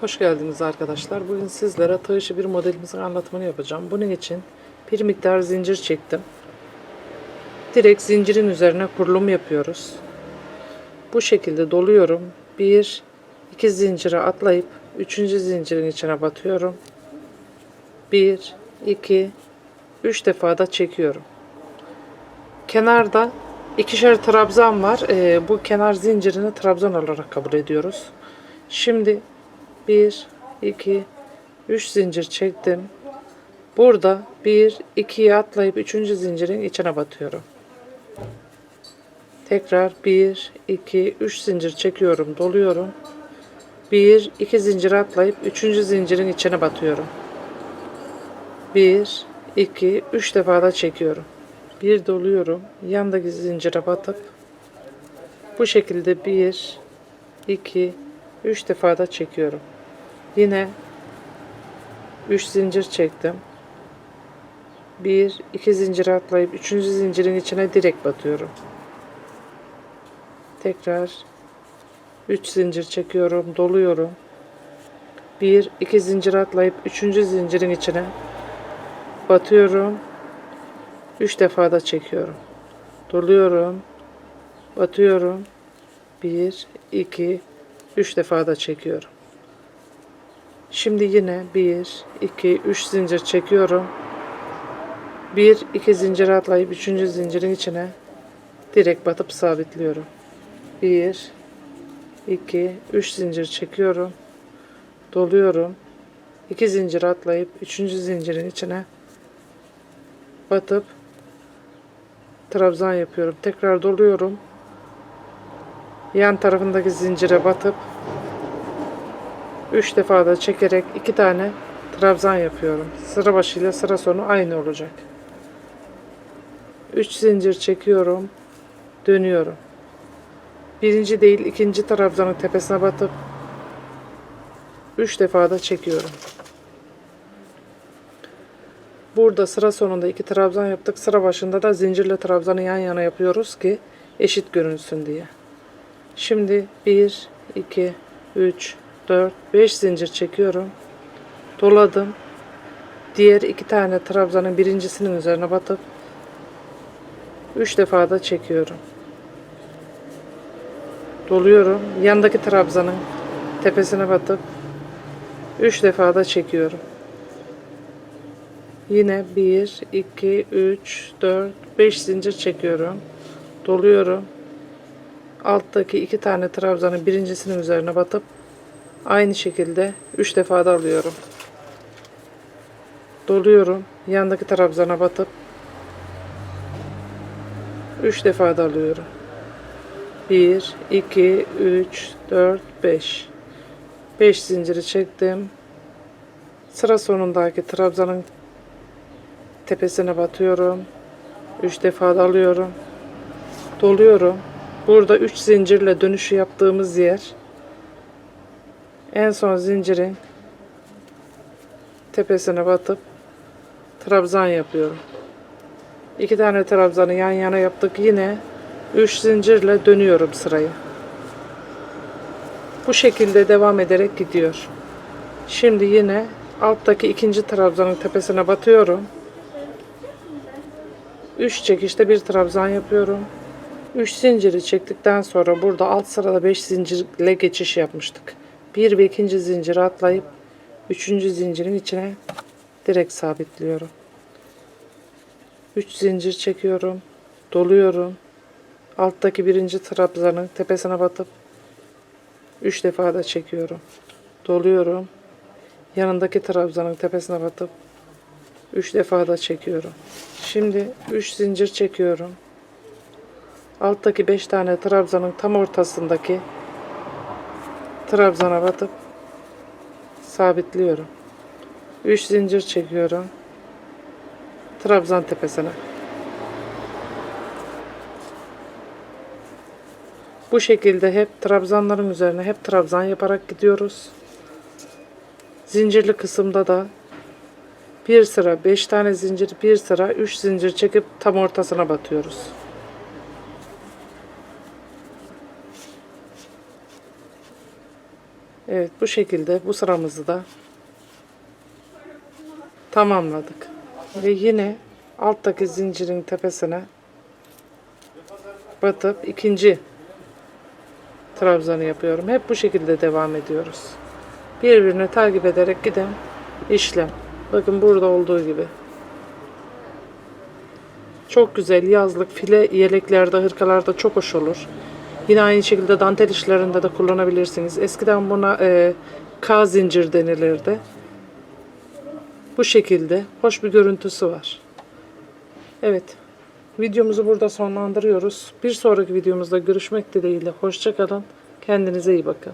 Hoş geldiniz arkadaşlar. Bugün sizlere tığ bir modelimizin anlatımını yapacağım. Bunun için bir miktar zincir çektim. Direkt zincirin üzerine kurulum yapıyoruz. Bu şekilde doluyorum. Bir, iki zincire atlayıp üçüncü zincirin içine batıyorum. Bir, iki, üç defa da çekiyorum. Kenarda ikişer trabzan var. Ee, bu kenar zincirini trabzan olarak kabul ediyoruz. Şimdi 1, 2, 3 zincir çektim. Burada 1, 2'ye atlayıp 3. zincirin içine batıyorum. Tekrar 1, 2, 3 zincir çekiyorum, doluyorum. 1, 2 zincir atlayıp 3. zincirin içine batıyorum. 1, 2, 3 defa da çekiyorum. Bir doluyorum. Yandaki zincire batıp bu şekilde 1, 2, 3 defa da çekiyorum. Yine 3 zincir çektim. 1 2 zincir atlayıp 3. zincirin içine direkt batıyorum. Tekrar 3 zincir çekiyorum, doluyorum. 1 2 zincir atlayıp 3. zincirin içine batıyorum. 3 defa da çekiyorum. Doluyorum. Batıyorum. 1 2 3 defa da çekiyorum. Şimdi yine 1, 2, 3 zincir çekiyorum. 1, 2 zincir atlayıp 3. zincirin içine direkt batıp sabitliyorum. 1, 2, 3 zincir çekiyorum. Doluyorum. 2 zincir atlayıp 3. zincirin içine batıp trabzan yapıyorum. Tekrar doluyorum. Yan tarafındaki zincire batıp 3 defa da çekerek 2 tane trabzan yapıyorum. Sıra başı ile sıra sonu aynı olacak. 3 zincir çekiyorum. Dönüyorum. Birinci değil ikinci trabzanın tepesine batıp 3 defa da çekiyorum. Burada sıra sonunda iki trabzan yaptık. Sıra başında da zincirle trabzanı yan yana yapıyoruz ki eşit görünsün diye. Şimdi 1, 2, 3, 4, 5 zincir çekiyorum. Doladım. Diğer iki tane trabzanın birincisinin üzerine batıp 3 defa da çekiyorum. Doluyorum. Yandaki trabzanın tepesine batıp 3 defa da çekiyorum. Yine 1, 2, 3, 4, 5 zincir çekiyorum. Doluyorum alttaki iki tane trabzanın birincisinin üzerine batıp aynı şekilde 3 defa da alıyorum. Doluyorum. Yandaki trabzana batıp 3 defa da alıyorum. 1 2 3 4 5 5 zinciri çektim. Sıra sonundaki trabzanın tepesine batıyorum. 3 defa da alıyorum. Doluyorum. Burada 3 zincirle dönüşü yaptığımız yer en son zincirin tepesine batıp trabzan yapıyorum. İki tane trabzanı yan yana yaptık. Yine 3 zincirle dönüyorum sırayı. Bu şekilde devam ederek gidiyor. Şimdi yine alttaki ikinci trabzanın tepesine batıyorum. 3 çekişte bir trabzan yapıyorum. 3 zinciri çektikten sonra burada alt sırada 5 zincirle geçiş yapmıştık. 1 ve 2. zinciri atlayıp 3. zincirin içine direkt sabitliyorum. 3 zincir çekiyorum. Doluyorum. Alttaki birinci trabzanın tepesine batıp 3 defa da çekiyorum. Doluyorum. Yanındaki trabzanın tepesine batıp 3 defa da çekiyorum. Şimdi 3 zincir çekiyorum. Alttaki 5 tane trabzanın tam ortasındaki trabzana batıp sabitliyorum. 3 zincir çekiyorum. Trabzan tepesine. Bu şekilde hep trabzanların üzerine hep trabzan yaparak gidiyoruz. Zincirli kısımda da bir sıra 5 tane zincir, bir sıra 3 zincir çekip tam ortasına batıyoruz. Evet bu şekilde bu sıramızı da tamamladık. Ve yine alttaki zincirin tepesine batıp ikinci trabzanı yapıyorum. Hep bu şekilde devam ediyoruz. Birbirini takip ederek giden işlem. Bakın burada olduğu gibi. Çok güzel yazlık file yeleklerde, hırkalarda çok hoş olur. Yine aynı şekilde dantel işlerinde de kullanabilirsiniz. Eskiden buna e, K zincir denilirdi. Bu şekilde hoş bir görüntüsü var. Evet. Videomuzu burada sonlandırıyoruz. Bir sonraki videomuzda görüşmek dileğiyle. Hoşçakalın. Kendinize iyi bakın.